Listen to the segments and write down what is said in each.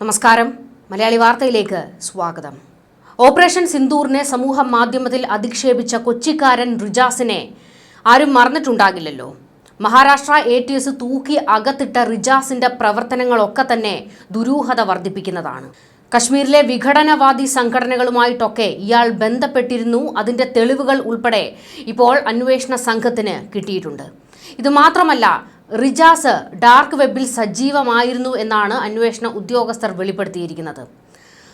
നമസ്കാരം. മലയാളി വാർത്തയിലേക്ക് സ്വാഗതം. ഓപ്പറേഷൻ സിന്ദൂറിനെ സമൂഹ മാധ്യമത്തിൽ അധിക്ഷേപിച്ച കൊച്ചിക്കാരൻ റിജാസിനെ ആരും മറന്നിട്ടുണ്ടാകില്ലല്ലോ. മഹാരാഷ്ട്ര എ ടി എസ് തൂക്കി അകത്തിട്ട റിജാസിന്റെ പ്രവർത്തനങ്ങളൊക്കെ തന്നെ ദുരൂഹത വർദ്ധിപ്പിക്കുന്നതാണ്. കശ്മീരിലെ വിഘടനവാദി സംഘടനകളുമായിട്ടൊക്കെ ഇയാൾ ബന്ധപ്പെട്ടിരുന്നു. അതിന്റെ തെളിവുകൾ ഉൾപ്പെടെ ഇപ്പോൾ അന്വേഷണ സംഘത്തിന് കിട്ടിയിട്ടുണ്ട്. ഇത് മാത്രമല്ല റിജാസ് ഡാർക്ക് വെബിൽ സജീവമായിരുന്നു എന്നാണ് അന്വേഷണ ഉദ്യോഗസ്ഥർ വെളിപ്പെടുത്തിയിരിക്കുന്നത്.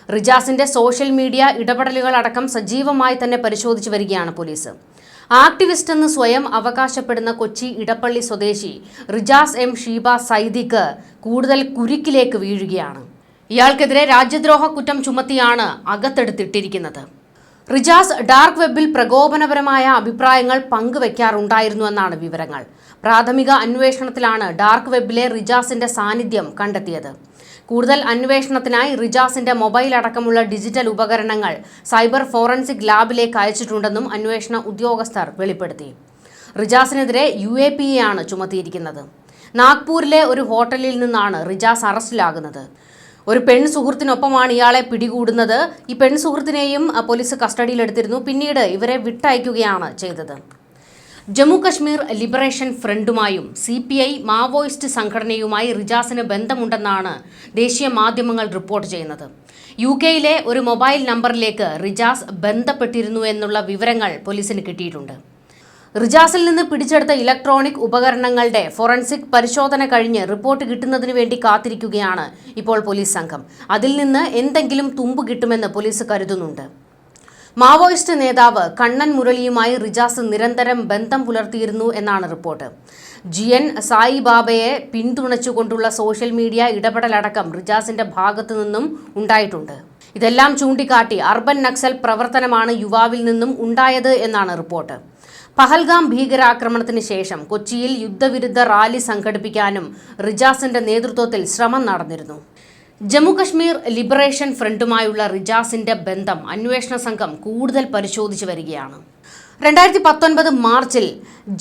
റിജാസിന്റെ സോഷ്യൽ മീഡിയ ഇടപെടലുകൾ അടക്കം സജീവമായി തന്നെ പരിശോധിച്ചു വരികയാണ് പോലീസ്. ആക്ടിവിസ്റ്റ് എന്ന് സ്വയം അവകാശപ്പെടുന്ന കൊച്ചി ഇടപ്പള്ളി സ്വദേശി റിജാസ് എം ഷീബ സൈദിക്ക് കൂടുതൽ കുരുക്കിലേക്ക് വീഴുകയാണ്. ഇയാൾക്കെതിരെ രാജ്യദ്രോഹ കുറ്റം ചുമത്തിയാണ് അകത്തെടുത്തിട്ടിരിക്കുന്നത്. റിജാസ് ഡാർക്ക് വെബിൽ പ്രകോപനപരമായ അഭിപ്രായങ്ങൾ പങ്കുവെക്കാറുണ്ടായിരുന്നു എന്നാണ് വിവരങ്ങൾ. പ്രാഥമിക അന്വേഷണത്തിലാണ് ഡാർക്ക് വെബിലെ റിജാസിന്റെ സാന്നിധ്യം കണ്ടെത്തിയത്. കൂടുതൽ അന്വേഷണത്തിനായി റിജാസിന്റെ മൊബൈൽ അടക്കമുള്ള ഡിജിറ്റൽ ഉപകരണങ്ങൾ സൈബർ ഫോറൻസിക് ലാബിലേക്ക് അയച്ചിട്ടുണ്ടെന്നും അന്വേഷണ ഉദ്യോഗസ്ഥർ വെളിപ്പെടുത്തി. റിജാസിനെതിരെ യു എ പി എ ആണ് ചുമത്തിയിരിക്കുന്നത്. നാഗ്പൂരിലെ ഒരു ഹോട്ടലിൽ നിന്നാണ് റിജാസ് അറസ്റ്റിലാകുന്നത്. ഒരു പെൺ സുഹൃത്തിനൊപ്പമാണ് ഇയാളെ പിടികൂടുന്നത്. ഈ പെൺ സുഹൃത്തിനെയും പോലീസ് കസ്റ്റഡിയിലെടുത്തിരുന്നു. പിന്നീട് ഇവരെ വിട്ടയക്കുകയാണ് ചെയ്തത്. ജമ്മു കശ്മീർ ലിബറേഷൻ ഫ്രണ്ടുമായും സി പി ഐ മാവോയിസ്റ്റ് സംഘടനയുമായി റിജാസിന് ബന്ധമുണ്ടെന്നാണ് ദേശീയ മാധ്യമങ്ങൾ റിപ്പോർട്ട് ചെയ്യുന്നത്. യു കെയിലെ ഒരു മൊബൈൽ നമ്പറിലേക്ക് റിജാസ് ബന്ധപ്പെട്ടിരുന്നു എന്നുള്ള വിവരങ്ങൾ പോലീസിന് കിട്ടിയിട്ടുണ്ട്. റിജാസിൽ നിന്ന് പിടിച്ചെടുത്ത ഇലക്ട്രോണിക് ഉപകരണങ്ങളുടെ ഫോറൻസിക് പരിശോധന കഴിഞ്ഞ് റിപ്പോർട്ട് കിട്ടുന്നതിന് വേണ്ടി കാത്തിരിക്കുകയാണ് ഇപ്പോൾ പോലീസ് സംഘം. അതിൽ നിന്ന് എന്തെങ്കിലും തുമ്പ് കിട്ടുമെന്ന് പോലീസ് കരുതുന്നുണ്ട്. മാവോയിസ്റ്റ് നേതാവ് കണ്ണൻ മുരളിയുമായി റിജാസ് നിരന്തരം ബന്ധം പുലർത്തിയിരുന്നു എന്നാണ് റിപ്പോർട്ട്. ജിയൻ സായി ബാബയെ പിന്തുണച്ചുകൊണ്ടുള്ള സോഷ്യൽ മീഡിയ ഇടപെടലടക്കം റിജാസിന്റെ ഭാഗത്തു നിന്നും ഉണ്ടായിട്ടുണ്ട്. ഇതെല്ലാം ചൂണ്ടിക്കാട്ടി അർബൻ നക്സൽ പ്രവർത്തനമാണ് യുവാവിൽ നിന്നും ഉണ്ടായത് എന്നാണ് റിപ്പോർട്ട്. പഹൽഗാം ഭീകരാക്രമണത്തിന് ശേഷം കൊച്ചിയിൽ യുദ്ധവിരുദ്ധ റാലി സംഘടിപ്പിക്കാനും റിജാസിന്റെ നേതൃത്വത്തിൽ ശ്രമം നടന്നിരുന്നു. ജമ്മുകശ്മീർ ലിബറേഷൻ ഫ്രണ്ടുമായുള്ള റിജാസിന്റെ ബന്ധം അന്വേഷണ സംഘം കൂടുതൽ പരിശോധിച്ചു വരികയാണ്. രണ്ടായിരത്തി പത്തൊൻപത് മാർച്ചിൽ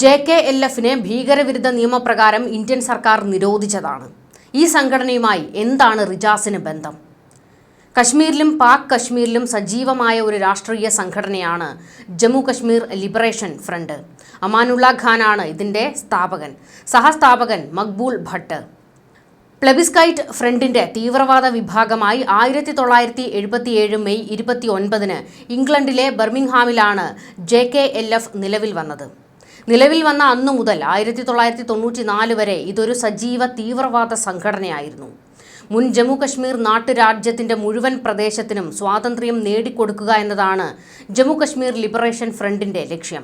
ജെ കെ എൽ എഫിനെ ഭീകരവിരുദ്ധ നിയമപ്രകാരം ഇന്ത്യൻ സർക്കാർ നിരോധിച്ചതാണ്. ഈ സംഘടനയുമായി എന്താണ് റിജാസിന് ബന്ധം? കശ്മീരിലും പാക് കശ്മീരിലും സജീവമായ ഒരു രാഷ്ട്രീയ സംഘടനയാണ് ജമ്മു കശ്മീർ ലിബറേഷൻ ഫ്രണ്ട് അമാനുള്ള ഖാനാണ് ഇതിന്റെ സ്ഥാപകൻ. സഹസ്ഥാപകൻ മക്ബൂൽ ഭട്ട്. പ്ലെബിസ്കൈറ്റ് ഫ്രണ്ടിന്റെ തീവ്രവാദ വിഭാഗമായി ആയിരത്തി തൊള്ളായിരത്തി എഴുപത്തിയേഴ് മെയ് ഇരുപത്തി ഒൻപതിന് ഇംഗ്ലണ്ടിലെ ബർമിംഗ്ഹാമിലാണ് ജെ കെ എൽ എഫ് നിലവിൽ വന്നത്. നിലവിൽ വന്ന അന്നു മുതൽ ആയിരത്തി തൊള്ളായിരത്തി തൊണ്ണൂറ്റി നാല് വരെ ഇതൊരു സജീവ തീവ്രവാദ സംഘടനയായിരുന്നു. മുൻ ജമ്മു കശ്മീർ നാട്ടുരാജ്യത്തിന്റെ മുഴുവൻ പ്രദേശത്തിനും സ്വാതന്ത്ര്യം നേടിക്കൊടുക്കുക എന്നതാണ് ജമ്മു കശ്മീർ ലിബറേഷൻ ഫ്രണ്ടിന്റെ ലക്ഷ്യം.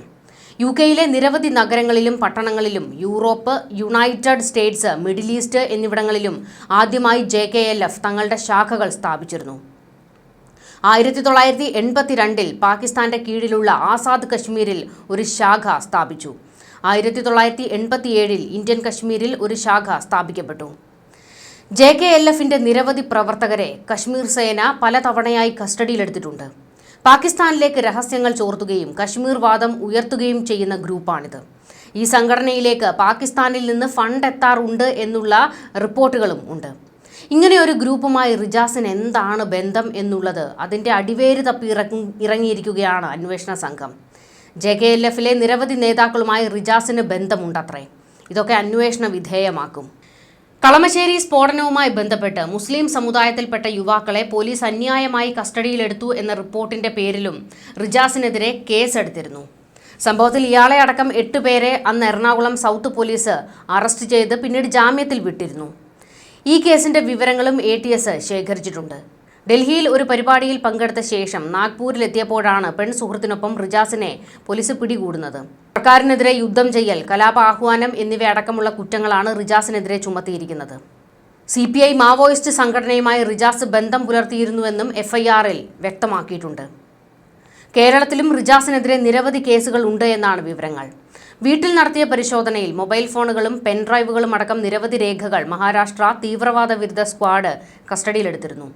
യു കെയിലെ നിരവധി നഗരങ്ങളിലും പട്ടണങ്ങളിലും Europe United States Middle East എന്നിവിടങ്ങളിലും ആദ്യമായി ജെ കെ എൽ എഫ് തങ്ങളുടെ ശാഖകൾ സ്ഥാപിച്ചിരുന്നു. ആയിരത്തി തൊള്ളായിരത്തി എൺപത്തിരണ്ടിൽ പാകിസ്ഥാന്റെ കീഴിലുള്ള ആസാദ് കശ്മീരിൽ ഒരു ശാഖ സ്ഥാപിച്ചു. ആയിരത്തി തൊള്ളായിരത്തി എൺപത്തിയേഴിൽ ഇന്ത്യൻ കശ്മീരിൽ ഒരു ശാഖ സ്ഥാപിക്കപ്പെട്ടു. ജെ കെ എൽ എഫിന്റെ നിരവധി പ്രവർത്തകരെ കശ്മീർ സേന പലതവണയായി കസ്റ്റഡിയിലെടുത്തിട്ടുണ്ട്. പാകിസ്ഥാനിലേക്ക് രഹസ്യങ്ങൾ ചോർത്തുകയും കശ്മീർ വാദം ഉയർത്തുകയും ചെയ്യുന്ന ഗ്രൂപ്പാണിത്. ഈ സംഘടനയിലേക്ക് പാകിസ്ഥാനിൽ നിന്ന് ഫണ്ട് എത്താറുണ്ട് എന്നുള്ള റിപ്പോർട്ടുകളും ഉണ്ട്. ഇങ്ങനെ ഒരു ഗ്രൂപ്പുമായി റിജാസിന് എന്താണ് ബന്ധം എന്നുള്ളത് അതിന്റെ അടിവേര് തപ്പി ഇറങ്ങി ഇറങ്ങിയിരിക്കുകയാണ് അന്വേഷണ സംഘം. ജെ കെ എൽ എഫിലെ നിരവധി നേതാക്കളുമായി റിജാസിന് ബന്ധമുണ്ടത്രേ. ഇതൊക്കെ അന്വേഷണ വിധേയമാക്കും. കളമശ്ശേരി സ്ഫോടനവുമായി ബന്ധപ്പെട്ട് മുസ്ലിം സമുദായത്തിൽപ്പെട്ട യുവാക്കളെ പോലീസ് അന്യായമായി കസ്റ്റഡിയിലെടുത്തു എന്ന റിപ്പോർട്ടിന്റെ പേരിലും റിജാസിനെതിരെ കേസെടുത്തിരുന്നു. സംഭവത്തിൽ ഇയാളെ അടക്കം എട്ട് പേരെ അന്ന് എറണാകുളം സൗത്ത് പോലീസ് അറസ്റ്റ് ചെയ്ത് പിന്നീട് ജാമ്യത്തിൽ വിട്ടിരുന്നു. ഈ കേസിന്റെ വിവരങ്ങളും എ ടി എസ് ശേഖരിച്ചിട്ടുണ്ട്. ഡൽഹിയിൽ ഒരു പരിപാടിയിൽ പങ്കെടുത്ത ശേഷം നാഗ്പൂരിലെത്തിയപ്പോഴാണ് പെൺസുഹൃത്തിനൊപ്പം റിജാസിനെ പോലീസ് പിടികൂടുന്നത്. സർക്കാരിനെതിരെ യുദ്ധം ചെയ്യൽ കലാപ ആഹ്വാനം എന്നിവയടക്കമുള്ള കുറ്റങ്ങളാണ് റിജാസിനെതിരെ ചുമത്തിയിരിക്കുന്നത്. സി പി ഐ മാവോയിസ്റ്റ് സംഘടനയുമായി റിജാസ് ബന്ധം പുലർത്തിയിരുന്നുവെന്നും എഫ്ഐആറിൽ വ്യക്തമാക്കിയിട്ടുണ്ട്. കേരളത്തിലും റിജാസിനെതിരെ നിരവധി കേസുകൾ ഉണ്ട് എന്നാണ് വിവരങ്ങൾ. വീട്ടിൽ നടത്തിയ പരിശോധനയിൽ മൊബൈൽ ഫോണുകളും പെൻഡ്രൈവുകളും അടക്കം നിരവധി രേഖകൾ മഹാരാഷ്ട്ര തീവ്രവാദ വിരുദ്ധ സ്ക്വാഡ് കസ്റ്റഡിയിലെടുത്തിരുന്നു.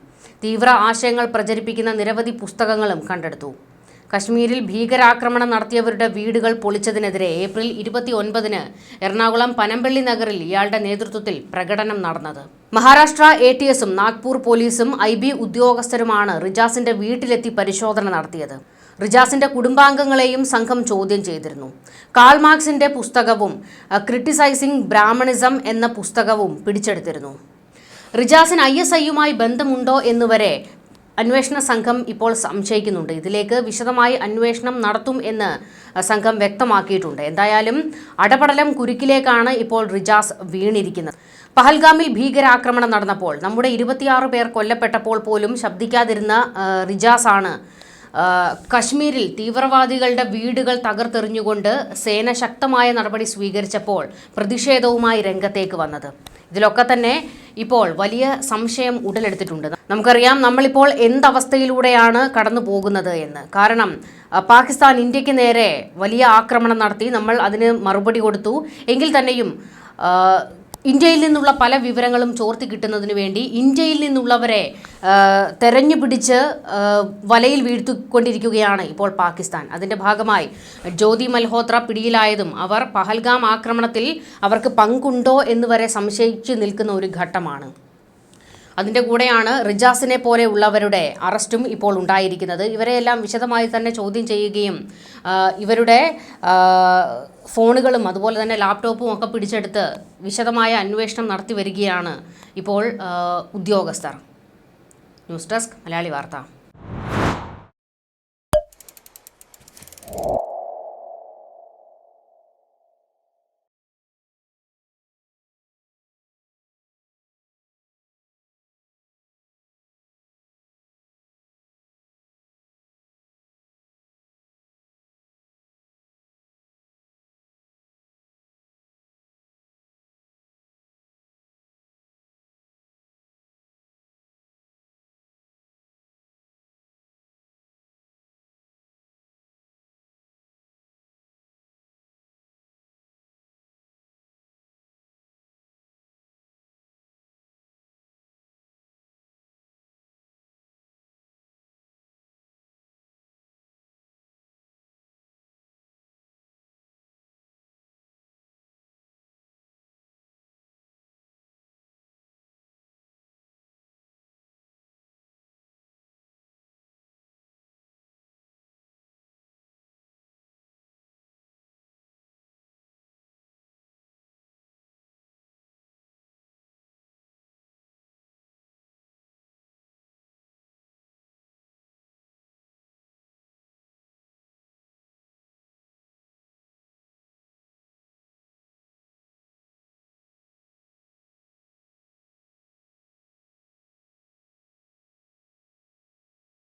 തീവ്ര ആശയങ്ങൾ പ്രചരിപ്പിക്കുന്ന നിരവധി പുസ്തകങ്ങളും കണ്ടെടുത്തു. കശ്മീരിൽ ഭീകരാക്രമണം നടത്തിയവരുടെ വീടുകൾ പൊളിച്ചതിനെതിരെ ഏപ്രിൽ ഇരുപത്തി ഒൻപതിന് എറണാകുളം പനമ്പള്ളി നഗറിൽ ഇയാളുടെ നേതൃത്വത്തിൽ പ്രകടനം നടന്നത്. മഹാരാഷ്ട്ര എ ടി എസും നാഗ്പൂർ പോലീസും ഐ ബി ഉദ്യോഗസ്ഥരുമാണ് റിജാസിന്റെ വീട്ടിലെത്തി പരിശോധന നടത്തിയത്. റിജാസിന്റെ കുടുംബാംഗങ്ങളെയും സംഘം ചോദ്യം ചെയ്തിരുന്നു. കാൾ മാർക്സിന്റെ പുസ്തകവും ക്രിട്ടിസൈസിംഗ് ബ്രാഹ്മണിസം എന്ന പുസ്തകവും പിടിച്ചെടുത്തിരുന്നു. റിജാസിന് ഐ എസ് ഐയുമായി ബന്ധമുണ്ടോ എന്നുവരെ അന്വേഷണ സംഘം ഇപ്പോൾ സംശയിക്കുന്നുണ്ട്. ഇതിലേക്ക് വിശദമായി അന്വേഷണം നടത്തും എന്ന് സംഘം വ്യക്തമാക്കിയിട്ടുണ്ട്. എന്തായാലും അടപടലം കുരുക്കിലേക്കാണ് ഇപ്പോൾ റിജാസ് വീണിരിക്കുന്നത്. പഹൽഗാമിൽ ഭീകരാക്രമണം നടന്നപ്പോൾ നമ്മുടെ ഇരുപത്തിയാറ് പേർ കൊല്ലപ്പെട്ടപ്പോൾ പോലും ശബ്ദിക്കാതിരുന്ന റിജാസ് ആണ് കശ്മീരിൽ തീവ്രവാദികളുടെ വീടുകൾ തകർത്തെറിഞ്ഞുകൊണ്ട് സേന ശക്തമായ നടപടി സ്വീകരിച്ചപ്പോൾ പ്രതിഷേധവുമായി രംഗത്തേക്ക് വന്നത്. ഇതിലൊക്കെ തന്നെ ഇപ്പോൾ വലിയ സംശയം ഉടലെടുത്തിട്ടുണ്ട്. നമുക്കറിയാം നമ്മളിപ്പോൾ എന്തവസ്ഥയിലൂടെയാണ് കടന്നു പോകുന്നത് എന്ന്. കാരണം പാകിസ്ഥാൻ ഇന്ത്യയ്ക്ക് നേരെ വലിയ ആക്രമണം നടത്തി നമ്മൾ അതിന് മറുപടി കൊടുത്തു. എങ്കിൽ തന്നെയും ഇന്ത്യയിൽ നിന്നുള്ള പല വിവരങ്ങളും ചോർത്തി കിട്ടുന്നതിന് വേണ്ടി ഇന്ത്യയിൽ നിന്നുള്ളവരെ തെരഞ്ഞു പിടിച്ച് വലയിൽ വീഴ്ത്തിക്കൊണ്ടിരിക്കുകയാണ് ഇപ്പോൾ പാകിസ്ഥാൻ. അതിന്റെ ഭാഗമായി ജ്യോതി മൽഹോത്ര പിടിയിലായതും അവർ പഹൽഗാം ആക്രമണത്തിൽ അവർക്ക് പങ്കുണ്ടോ എന്ന് വരെ സംശയിച്ചു നിൽക്കുന്ന ഒരു ഘട്ടമാണ്. അതിന്റെ കൂടെയാണ് റിജാസിനെ പോലെയുള്ളവരുടെ അറസ്റ്റും ഇപ്പോൾ ഉണ്ടായിരിക്കുന്നത്. ഇവരെയെല്ലാം വിശദമായി തന്നെ ചോദ്യം ചെയ്യുകയും ഇവരുടെ ഫോണുകളും അതുപോലെ തന്നെ ലാപ്ടോപ്പും ഒക്കെ പിടിച്ചെടുത്ത് വിശദമായ അന്വേഷണം നടത്തി വരികയാണ് ഇപ്പോൾ ഉദ്യോഗസ്ഥർ. ന്യൂസ് ഡെസ്ക് മലയാളി വാർത്ത.